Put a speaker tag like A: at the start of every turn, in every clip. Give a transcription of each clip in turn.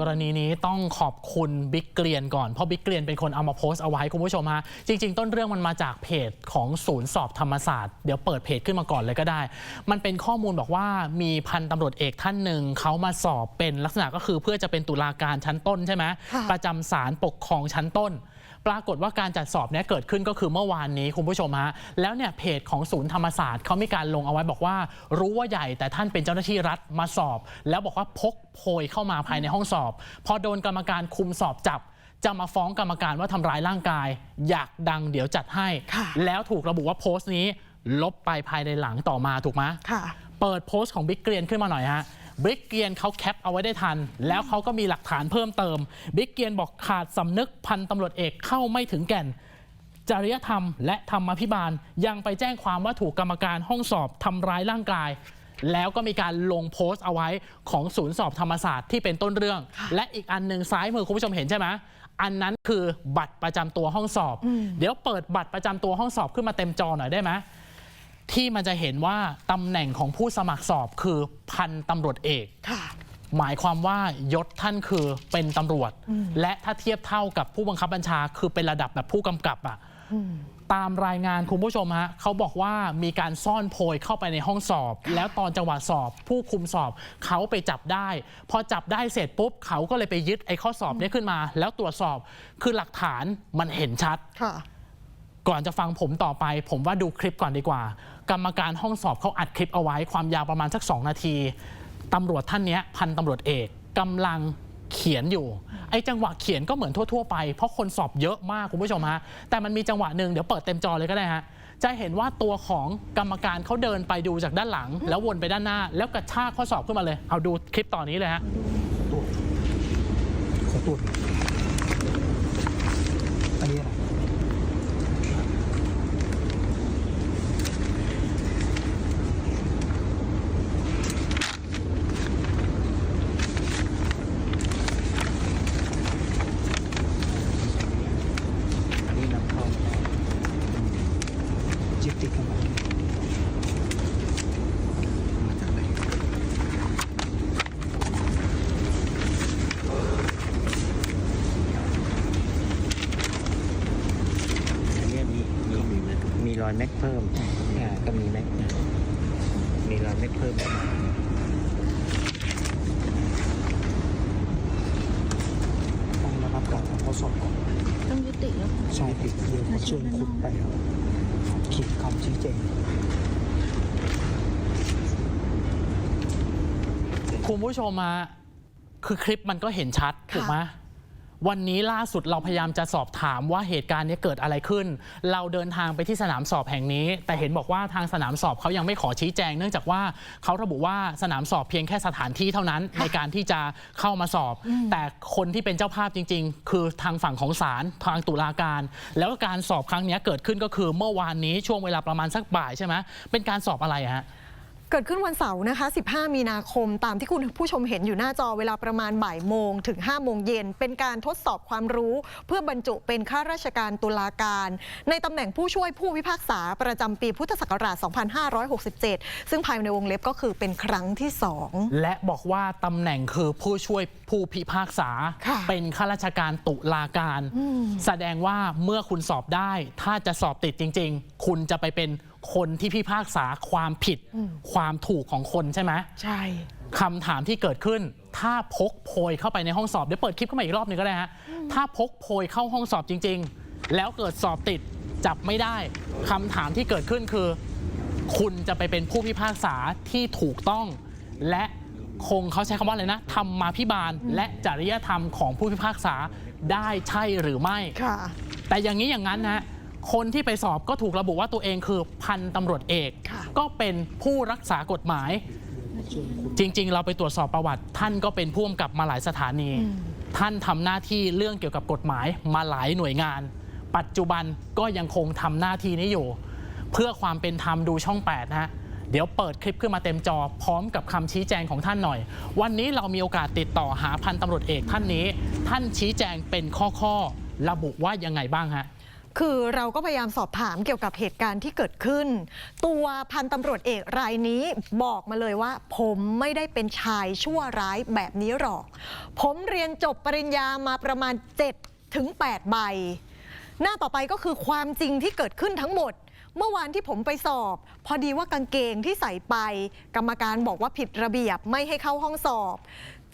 A: กรณีนี้ต้องขอบคุณบิ๊กเกรียนก่อน เพราะบิ๊กเกรียนเป็นคนเอามาโพสต์เอาไว้คุณผู้ชมฮะ จริง ๆ ต้นเรื่องมันมาจากเพจของศูนย์สอบธรรมศาสตร์ เดี๋ยวเปิดเพจขึ้นมาก่อนเลยก็ได้ มันเป็นข้อมูลบอกว่ามีพันตำรวจเอกท่านหนึ่งเขามาสอบเป็นลักษณะก็คือเพื่อจะเป็นตุลาการชั้นต้นใช่ไหม
B: ค่ะ
A: ประจำศาลปกครองชั้นต้น ปรากฏว่าการจัดสอบเนี้ยเกิดขึ้นก็คือเมื่อวานนี้คุณผู้ชมฮะแล้วเนี่ยเพจของศูนย์ธรรมศาสตร์เขามีการลงเอาไว้บอกว่า รู้ว่าใหญ่แต่ท่านเป็นเจ้าหน้าที่รัฐมาสอบ แล้วบอกว่าพกโพยเข้ามาภายในห้องสอบ พอโดนกรรมการคุมสอบจับจะมาฟ้องกรรมการว่าทำร้ายร่างกาย อยากดังเดี๋ยวจัดให้
B: ค่ะ
A: แล้วถูกระบุว่าโพสต์นี้ ลบไปภายในหลังต่อมาถูกไหม
B: ค่ะ
A: เปิดโพสต์ของบิ๊กเกรียนขึ้นมาหน่อยฮะ บิ๊กเกรียนเขาแคปเอาไว้ได้ทัน แล้วเขาก็มีหลักฐานเพิ่มเติมบิ๊กเกรียนบอกขาดสำนึกพันตำรวจเอกเข้าไม่ถึงแก่น จริยธรรมและธรรมาภิบาลยังไปแจ้งความว่าถูกกรรมการห้องสอบทำร้ายร่างกาย แล้วก็มีการลงโพสต์เอาไว้ของศูนย์สอบธรรมศาสตร์ที่เป็นต้นเรื่อง และอีกอันหนึ่งซ้ายมือคุณผู้ชมเห็นใช่ไหมอันนั้นคือบัตรประจำตัวห้องสอบ เดี๋ยวเปิดบัตรประจำตัวห้องสอบขึ้นมาเต็มจอหน่อยได้ไหม ที่มันจะเห็นว่าตำแหน่งของผู้สมัครสอบคือพันตำรวจเอก
B: ค่ะ
A: หมายความว่ายศท่านคือเป็นตำรวจ และถ้าเทียบเท่ากับผู้บังคับบัญชาคือเป็นระดับแบบผู้กำกับอะตามรายงานคุณผู้ชมฮะเขาบอกว่ามีการซ่อนโพยเข้าไปในห้องสอบ แล้วตอนจังหวะสอบ ผู้คุมสอบเขาไปจับได้ พอจับได้เสร็จปุ๊บเขาก็เลยไปยึดไอ้ข้อสอบเนี้ขึ้นมา แล้วตรวจสอบคือหลักฐานมันเห็นชัด
B: ค่ะ
A: ก่อนจะฟังผมต่อไป ผมว่าดูคลิปก่อนดีกว่า กรรมการห้องสอบเขาอัดคลิปเอาไว้ความยาวประมาณสัก 2 นาทีตำรวจท่านนี้พันตำรวจเอกกำลังเขียนอยู่ไอ้จังหวะเขียนก็เหมือนทั่ว ๆ ไป เพราะคนสอบเยอะมากคุณผู้ชมฮะแต่มันมีจังหวะหนึ่งเดี๋ยวเปิดเต็มจอเลยก็ได้ฮะจะเห็นว่าตัวของกรรมการเขาเดินไปดูจากด้านหลัง แล้ววนไปด้านหน้า แล้วกระชากข้อสอบขึ้นมาเลย เอาดูคลิปต่อนนี้เลยฮะ
C: ขอตรวจอันนี้อะไรอันนี้นำเข้าจิบติดกันมามาจากไหน
D: อันเนี้ยมีมีมีมีร อยแม็กเพิ่มอ่าก็มีแม็กมีรอยแม็กเพิ่มเข้ามา
C: ต้องระงับการทำข้อสอบก่อน
B: ต้องยุติแล้ว
C: ใช่ติดเดียวเขาเชิญคุณไปเขียนคำชี้แจง
A: คุณผู้ชมมาคือคลิปมันก็เห็นชัดถูกไหม วันนี้ล่าสุดเราพยายามจะสอบถามว่าเหตุการณ์นี้เกิดอะไรขึ้น เราเดินทางไปที่สนามสอบแห่งนี้ แต่เห็นบอกว่าทางสนามสอบเขายังไม่ขอชี้แจง เนื่องจากว่าเขาระบุว่าสนามสอบเพียงแค่สถานที่เท่านั้น ในการที่จะเข้ามาสอบ แต่คนที่เป็นเจ้าภาพจริง ๆ คือทางฝั่งของศาลทางตุลาการ แล้วการสอบครั้งนี้เกิดขึ้นก็คือเมื่อวานนี้ช่วงเวลาประมาณสักบ่ายใช่ไหมเป็นการสอบอะไรอะฮะ
B: เกิดขึ้นวันเสาร์นะคะ 15 มีนาคม ตามที่คุณผู้ชมเห็นอยู่หน้าจอเวลาประมาณบ่ายโมงถึง 5 โมงเย็น เป็นการทดสอบความรู้ เพื่อบรรจุเป็นข้าราชการตุลาการ ในตำแหน่งผู้ช่วยผู้พิพากษาประจำปีพุทธศักราช 2567 ซึ่งภายในวงเล็บก็คือเป็นครั้งที่ 2
A: และบอกว่าตำแหน่งคือผู้ช่วยผู้พิพากษา
B: ค่ะ
A: เป็นข้าราชการตุลาการ แสดงว่าเมื่อคุณสอบได้ ถ้าจะสอบติดจริง ๆ คุณจะไปเป็นคนที่พิพากษาความผิดความถูกของคนใช่ไหม
B: ใช่
A: คำถามที่เกิดขึ้น ถ้าพกโพยเข้าไปในห้องสอบเดี๋ยวเปิดคลิปเข้ามาอีกรอบหนึงก็ได้ฮะถ้าพกโพยเข้าห้องสอบจริง ๆ แล้วเกิดสอบติดจับไม่ได้คำถามที่เกิดขึ้นคือ คุณจะไปเป็นผู้พิพากษาที่ถูกต้อง และคงเขาใช้คำว่าอะไรนะธรรมาภิบาลและจริยธรรมของผู้พิพากษาได้ใช่หรือไม่
B: ค่ะ
A: แต่อย่างนี้อย่างนั้นนะ คนที่ไปสอบก็ถูกระบุว่าตัวเองคือพันตำรวจเอก
B: ค่ะ
A: ก็เป็นผู้รักษากฎหมาย จริง ๆ เราไปตรวจสอบประวัติ ท่านก็เป็นผู้กำกับมาหลายสถานี ท่านทำหน้าที่เรื่องเกี่ยวกับกฎหมายมาหลายหน่วยงาน ปัจจุบันก็ยังคงทำหน้าที่นี้อยู่ เพื่อความเป็นธรรมดูช่อง 8 นะฮะเดี๋ยวเปิดคลิปขึ้นมาเต็มจอพร้อมกับคำชี้แจงของท่านหน่อย วันนี้เรามีโอกาสติดต่อหาพันตำรวจเอกท่านนี้ ท่านชี้แจงเป็นข้อๆระบุว่ายังไงบ้างฮะ
B: คือเราก็พยายามสอบถามเกี่ยวกับเหตุการณ์ที่เกิดขึ้น ตัวพันตำรวจเอกรายนี้บอกมาเลยว่า ผมไม่ได้เป็นชายชั่วร้ายแบบนี้หรอก ผมเรียนจบปริญญามาประมาณ 7 ถึง 8 ใบ หน้าต่อไปก็คือความจริงที่เกิดขึ้นทั้งหมดเมื่อวานที่ผมไปสอบ พอดีว่ากางเกงที่ใส่ไป กรรมการบอกว่าผิดระเบียบไม่ให้เข้าห้องสอบ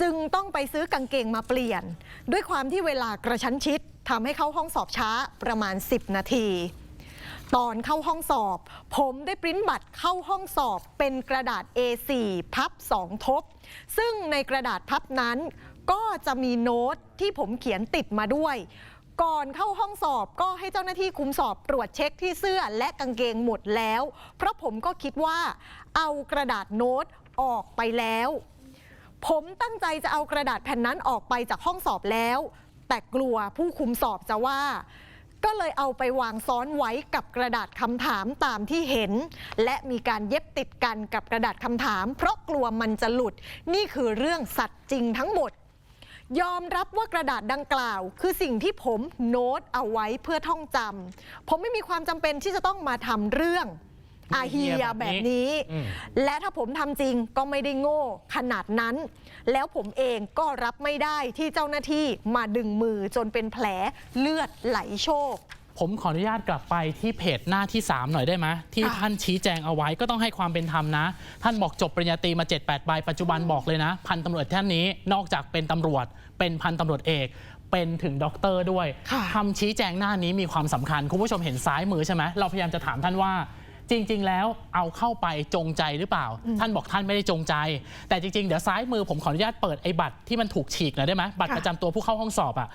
B: จึงต้องไปซื้อกางเกงมาเปลี่ยน ด้วยความที่เวลากระชั้นชิดทำให้เข้าห้องสอบช้าประมาณ 10 นาที ตอนเข้าห้องสอบ ผมได้ปริ้นบัตรเข้าห้องสอบเป็นกระดาษ A4 พับ 2 ทบ ซึ่งในกระดาษพับนั้น ก็จะมีโน้ตที่ผมเขียนติดมาด้วย ก่อนเข้าห้องสอบก็ให้เจ้าหน้าที่คุมสอบตรวจเช็คที่เสื้อและกางเกงหมดแล้ว เพราะผมก็คิดว่า เอากระดาษโน้ตออกไปแล้ว ผมตั้งใจจะเอากระดาษแผ่นนั้นออกไปจากห้องสอบแล้ว แต่กลัวผู้คุมสอบจะว่า ก็เลยเอาไปวางซ้อนไว้กับกระดาษคำถามตามที่เห็น และมีการเย็บติดกันกับกระดาษคำถาม เพราะกลัวมันจะหลุด นี่คือเรื่องสัตว์จริงทั้งหมดยอมรับว่ากระดาษดังกล่าว คือสิ่งที่ผมโน้ตเอาไว้เพื่อท่องจำผมไม่มีความจำเป็นที่จะต้องมาทำเรื่อง อาเฮียแบบนี้
A: อืม
B: และถ้าผมทำจริงก็ไม่ได้โง่ขนาดนั้น แล้วผมเองก็รับไม่ได้ที่เจ้าหน้าที่มาดึงมือจนเป็นแผลเลือดไหลโชก
A: ผมขออนุญาตกลับไปที่เพจหน้าที่ 3 หน่อยได้ไหมที่
B: ค่ะ
A: ท่านชี้แจงเอาไว้ก็ต้องให้ความเป็นธรรมนะ ท่านบอกจบปริญญาตรีมา 7-8ใบปัจจุบันบอกเลยนะ พันตำรวจท่านนี้นอกจากเป็นตำรวจ เป็นพันตำรวจเอก เป็นถึงด็อกเตอร์ด้วย
B: ค่ะ
A: คำชี้แจงหน้านี้มีความสำคัญ คุณผู้ชมเห็นซ้ายมือใช่ไหมเราพยายามจะถามท่านว่า จริง ๆ แล้วเอาเข้าไปจงใจหรือเปล่า ท่านบอกท่านไม่ได้จงใจ แต่จริง ๆ เดี๋ยวซ้ายมือผมขออนุญาตเปิดไอ้บัตรที่มันถูกฉีกหน่อยได้ไหมบัตร
B: ค่ะ
A: ประจำตัวผู้เข้าห้องสอบอะ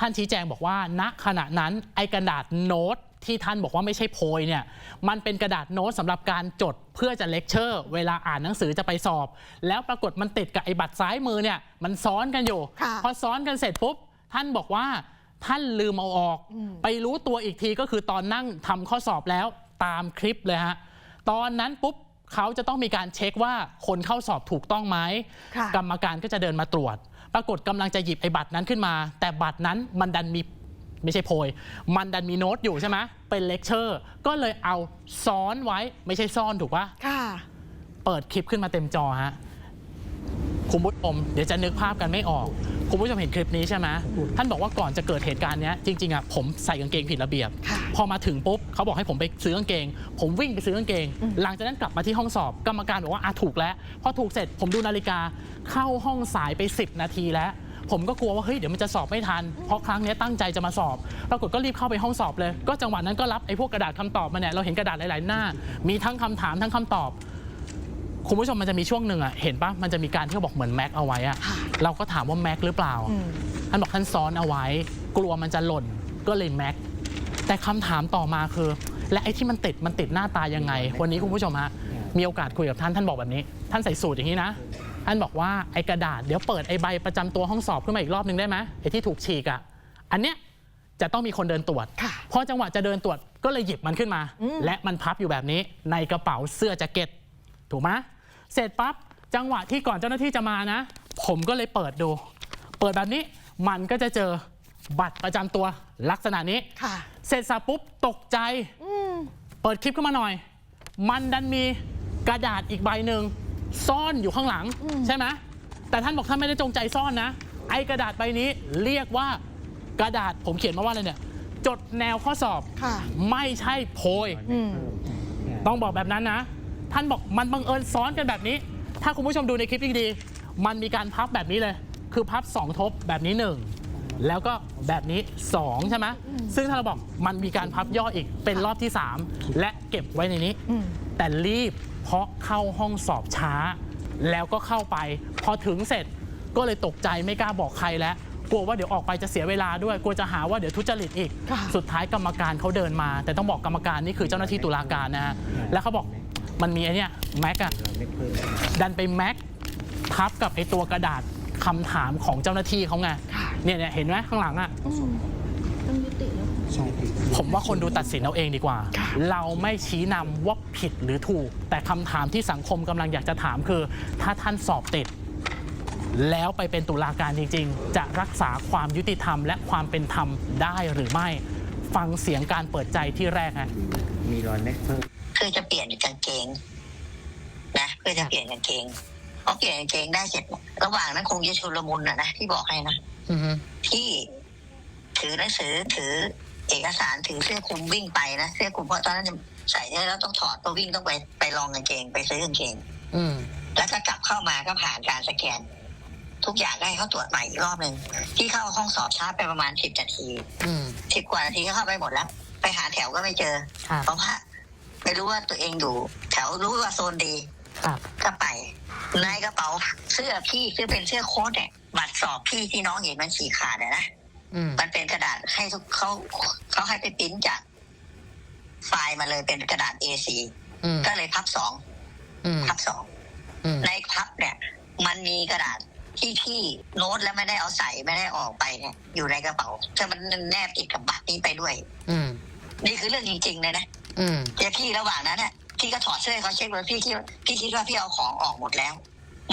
A: ท่านชี้แจงบอกว่า ณขณะนั้นไอ้กระดาษโน้ตที่ท่านบอกว่าไม่ใช่โพยเนี่ย มันเป็นกระดาษโน้ตสำหรับการจดเพื่อจะเลคเชอร์ เวลาอ่านหนังสือจะไปสอบ แล้วปรากฏมันติดกับไอ้บัตรซ้ายมือเนี่ย มันซ้อนกันอยู่
B: ค่ะ
A: พอซ้อนกันเสร็จปุ๊บ ท่านบอกว่าท่านลืมเอาออก ไปรู้ตัวอีกทีก็คือตอนนั่งทำข้อสอบแล้ว ตามคลิปเลยฮะตอนนั้นปุ๊บเขาจะต้องมีการเช็คว่าคนเข้าสอบถูกต้องไหม
B: ค่ะ
A: กรรมการก็จะเดินมาตรวจ ปรากฏกำลังจะหยิบไอ้บัตรนั้นขึ้นมา แต่บัตรนั้นมันดันมีไม่ใช่โพย มันดันมีโน้ตอยู่ใช่ไหมเป็นเลคเชอร์ ก็เลยเอาซ้อนไว้ไม่ใช่ซ่อนถูกปะ
B: ค่ะ
A: เปิดคลิปขึ้นมาเต็มจอฮะ คุณผู้ชมเดี๋ยวจะนึกภาพกันไม่ออก คุณผู้ชมเห็นคลิปนี้ใช่ไหมท่านบอกว่าก่อนจะเกิดเหตุการณ์เนี้ยจริงๆอะผมใส่กางเกงผิดระเบียบ
B: ค่ะ
A: พอมาถึงปุ๊บเขาบอกให้ผมไปซื้อกางเกง ผมวิ่งไปซื้อกางเกง หลังจากนั้นกลับมาที่ห้องสอบกรรมการบอกว่าอะถูกแล้ว พอถูกเสร็จผมดูนาฬิกาเข้าห้องสายไป 10 นาทีแล้วผมก็กลัวว่าเฮ้ยเดี๋ยวมันจะสอบไม่ทัน เพราะครั้งเนี้ยตั้งใจจะมาสอบ ปรากฏก็รีบเข้าไปห้องสอบเลย ก็จังหวะนั้นก็รับไอ้พวกกระดาษคำตอบมาเนี่ยเราเห็นกระดาษหลาย ๆ หน้า มีทั้งคำถามทั้งคำตอบ คุณผู้ชมมันจะมีช่วงหนึ่งอะเห็นปะมันจะมีการที่เขาบอกเหมือนแม็กเอาไว้อะ
B: ค่ะ
A: เราก็ถามว่าแม็กหรือเปล่า
B: อืม
A: ท่านบอกท่านซ้อนเอาไว้ กลัวมันจะหล่นก็เลยแม็กแต่คำถามต่อมาคือ และไอ้ที่มันติดมันติดหน้าตายังไง วันนี้คุณผู้ชมฮะมีโอกาสคุยกับท่านท่านบอกแบบนี้ ท่านใส่สูตรอย่างนี้นะ ท่านบอกว่าไอ้กระดาษเดี๋ยวเปิดไอ้ใบประจำตัวห้องสอบขึ้นมาอีกรอบหนึ่งได้ไหมไอ้ที่ถูกฉีกอะอันเนี้ยจะต้องมีคนเดินตรวจ
B: ค่ะ
A: พอจังหวะจะเดินตรวจก็เลยหยิบมันขึ้นมา
B: อืม
A: และมันพับอยู่แบบนี้ในกระเป๋าเสื้อแจ็คเก็ตถูกไหม เสร็จปั๊บจังหวะที่ก่อนเจ้าหน้าที่จะมานะ ผมก็เลยเปิดดู เปิดแบบนี้มันก็จะเจอบัตรประจำตัวลักษณะนี้
B: ค่ะ
A: เสร็จสับปุ๊บตกใจ
B: อืม
A: เปิดคลิปขึ้นมาหน่อย มันดันมีกระดาษอีกใบหนึ่งซ่อนอยู่ข้างหลังใช่ไหมแต่ท่านบอกท่านไม่ได้จงใจซ่อนนะ ไอ้กระดาษใบนี้เรียกว่ากระดาษผมเขียนมาว่าอะไรเนี่ย จดแนวข้อสอบ
B: ค่ะ
A: ไม่ใช่โพย
B: อืม
A: ต้องบอกแบบนั้นนะ ท่านบอกมันบังเอิญซ้อนกันแบบนี้ ถ้าคุณผู้ชมดูในคลิปดีๆมันมีการพับแบบนี้เลย คือพับ 2 ทบแบบนี้ 1 แล้วก็แบบนี้ 2 ใช่ไหมซึ่งถ้าเราบอกมันมีการพับย่ออีกเป็นรอบที่ 3 และเก็บไว้ในนี้
B: อืม
A: แต่รีบเพราะเข้าห้องสอบช้า แล้วก็เข้าไป พอถึงเสร็จก็เลยตกใจไม่กล้าบอกใครแล้วกลัวว่าเดี๋ยวออกไปจะเสียเวลาด้วยกลัวจะหาว่าเดี๋ยวทุจริตอีก
B: ค่ะ
A: สุดท้ายกรรมการเขาเดินมา แต่ต้องบอกกรรมการนี่คือเจ้าหน้าที่ตุลาการนะฮะแล้วเขาบอก มันมีไอ้เนี่ยแม็กอะ
D: รอยแม็กเพิ่ม
A: ดันไปแม็กทับกับไอ้ตัวกระดาษคำถามของเจ้าหน้าที่เขาไง
B: ค่ะ
A: เนี่ยเนี่ยเห็นไหมข้างหลังอะ
C: ใช่พี่
A: ผมว่าคนดูตัดสินเอาเองดีกว่า
B: ค่ะ
A: เราไม่ชี้นำว่าผิดหรือถูก แต่คำถามที่สังคมกำลังอยากจะถามคือ ถ้าท่านสอบติด แล้วไปเป็นตุลาการจริง ๆ จะรักษาความยุติธรรม และความเป็นธรรมได้หรือไม่ ฟังเสียงการเปิดใจที่แรกฮะ
D: มีรอยแม็กเพิ่ม
E: เพื่อจะเปลี่ยนกางเกง นะเพื่อจะเปลี่ยนกางเกงพอเปลี่ยนกางเกงได้เสร็จ ระหว่างนั้นคงจะชุลมุนอะนะที่บอกให้นะ
F: อือฮึ
E: ที่ถือหนังสือถือเอกสารถือเสื้อคลุมวิ่งไปนะเสื้อคลุมเพราะตอนนั้นใส่เนี่ยแล้วต้องถอดตัววิ่งต้องไปไปลองกางเกง ไปซื้อกางเกง
F: อืม
E: แล้วก็กลับเข้ามาก็ผ่านการสแกน ทุกอย่างได้เขาตรวจใหม่อีกรอบหนึ่งที่เข้าห้องสอบช้าไปประมาณสิบนาที
F: อืม
E: สิบกว่านาทีก็เข้าไปหมดแล้ว ไปหาแถวก็ไม่เจอ
F: ครับ
E: เพราะว่า ไม่รู้ว่าตัวเองอยู่แถวรู้ว่าโซนดี
F: ครับ
E: ก็ไปในกระเป๋าเสื้อพี่ซึ่งเป็นเสื้อโค้ทเนี่ยบัตรสอบพี่ที่น้องเห็นมันฉีกขาดอะนะ
F: อืม
E: มันเป็นกระดาษให้ทุกเขาเขาให้ไปปริ้นจาก ไฟล์มาเลยเป็นกระดาษ A4
F: อืม
E: ก็เลยพับสอง
F: อืม
E: พับสอง
F: อืม
E: ในพับเนี่ย มันมีกระดาษที่พี่โน้ตแล้วไม่ได้เอาใส่ไม่ได้ออกไปเนี่ยอยู่ในกระเป๋าถ้ามันแนบติดกับบัตรนี้ไปด้วย
F: อืม
E: นี่คือเรื่องจริงๆเลยนะ
F: อืม
E: เดี๋ยวพี่ระหว่างนั้นเนี่ยพี่ก็ถอดเสื้อให้เขาเช็คเลยพี่คิดว่าพี่คิดว่าพี่เอาของออกหมดแล้ว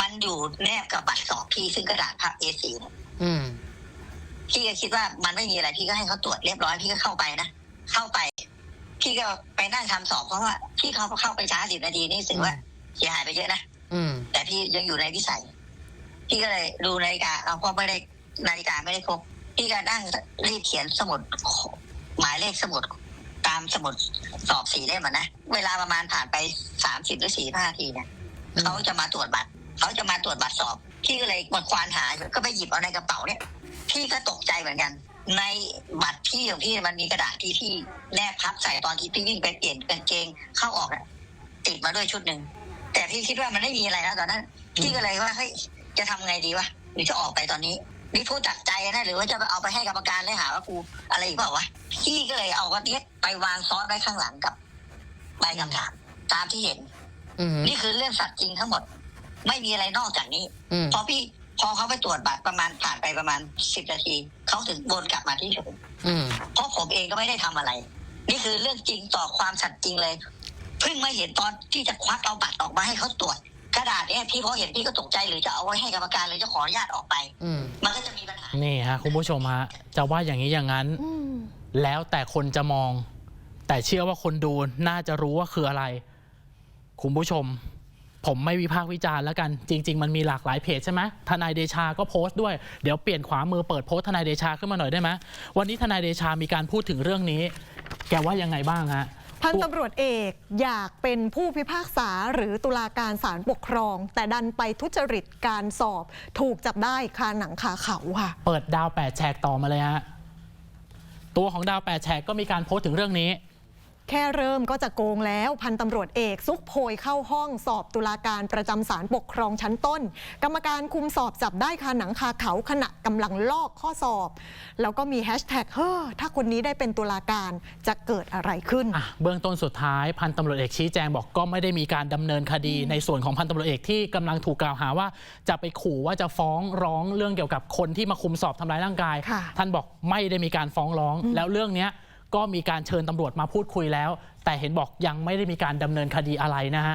E: มันอยู่แนบกับบัตรสอบพี่ซึ่งกระดาษพับ A4 เนี่ย
F: อืม
E: พี่ก็คิดว่ามันไม่มีอะไรพี่ก็ให้เขาตรวจเรียบร้อยพี่ก็เข้าไปนะเข้าไป พี่ก็ไปนั่งทำสอบเพราะว่าพี่เขาเข้าไปช้าสิบนาทีนี่รู้สึกว่าเสียหายไปเยอะนะ
F: อืม
E: แต่พี่ยังอยู่ในวิสัย พี่ก็เลยดูนาฬิกาเอาเพราะไม่ได้นาฬิกาไม่ได้พกพี่ก็นั่งรีบเขียนสมุดหมายเลขสมุดตามสมุดสอบสีเล่มอะนะ เวลาประมาณผ่านไปสามสิบหรือสี่ห้าทีเนี่ย
F: อืม
E: เขาจะมาตรวจบัตรเขาจะมาตรวจบัตรสอบ พี่ก็เลยมาควานหาก็ไปหยิบเอาในกระเป๋าเนี่ย พี่ก็ตกใจเหมือนกัน ในบัตรพี่ของพี่มันมีกระดาษที่พี่แนบพับใส่ตอนที่พี่วิ่งไปเปลี่ยนกางเกงเข้าออกอะติดมาด้วยชุดหนึ่งแต่พี่คิดว่ามันไม่มีอะไรแล้วตอนนั้น พี่ก็เลยว่าเฮ้ยจะทำไงดีวะหรือจะออกไปตอนนี้ นี่พูดจากใจนะหรือว่าจะเอาไปให้กรรมการเลยหาว่ากูอะไรอีกเปล่าวะพี่ก็เลยเอากระเทียไปวางซ้อนไว้ข้างหลังกับใบคำถามตามที่เห็น
F: อืม
E: นี่คือเรื่องสัตว์จริงทั้งหมด ไม่มีอะไรนอกจากนี้
F: อืม
E: พอพี่พอเขาไปตรวจบัตรประมาณผ่านไปประมาณสิบนาทีเขาถึงวนกลับมาที่ผม
F: อืม
E: เพราะผมเองก็ไม่ได้ทำอะไร นี่คือเรื่องจริงต่อความสัตย์จริงเลยเพิ่งมาเห็นตอนที่จะควักเอาบัตรออกมาให้เขาตรวจก ระดาษเนี้ยพี่พอเห็นพี่ก็ตกใจหรือจะเอาไว้ให้กรรมการหรือจะขออนุญาตออกไป
F: อืม
E: มันก็จะมีปัญหา
A: นี่ฮะคุณผู้ชมฮะจะว่าอย่างนี้อย่างนั้น
B: อืม
A: แล้วแต่คนจะมอง แต่เชื่อว่าคนดูน่าจะรู้ว่าคืออะไร คุณผู้ชม ผมไม่วิพากษ์วิจารณ์แล้วกัน จริง ๆ มันมีหลากหลายเพจใช่ไหมทนายเดชาก็โพสต์ด้วย เดี๋ยวเปลี่ยนขวามือเปิดโพสต์ทนายเดชาขึ้นมาหน่อยได้ไหมวันนี้ทนายเดชามีการพูดถึงเรื่องนี้ แกว่ายังไงบ้างฮะ
B: พันตำรวจเอกอยากเป็นผู้พิพากษาหรือตุลาการศาลปกครอง แต่ดันไปทุจริตการสอบ ถูกจับได้คาหนังคาเขาค่ะ
A: เปิดดาวแปดแฉกต่อมาเลยฮะตัวของดาวแปดแฉกก็มีการโพสต์ถึงเรื่องนี้
B: แค่เริ่มก็จะโกงแล้วพันตำรวจเอกซุกโพยเข้าห้องสอบตุลาการประจำศาลปกครองชั้นต้น กรรมการคุมสอบจับได้คาหนังคาเขาขณะกำลังลอกข้อสอบ แล้วก็มีแฮชแท็กเฮ้อถ้าคนนี้ได้เป็นตุลาการจะเกิดอะไรขึ้น
A: อะเบื้องต้นสุดท้ายพันตำรวจเอกชี้แจงบอกก็ไม่ได้มีการดำเนินคดีในส่วนของพันตำรวจเอกที่กำลังถูกกล่าวหาว่า จะไปขู่ว่าจะฟ้องร้องเรื่องเกี่ยวกับคนที่มาคุมสอบทำร้ายร่างกาย
B: ค่ะ
A: ท่านบอกไม่ได้มีการฟ้องร้องแล้วเรื่องเนี้ย ก็มีการเชิญตำรวจมาพูดคุยแล้ว แต่เห็นบอกยังไม่ได้มีการดำเนินคดีอะไรนะฮะ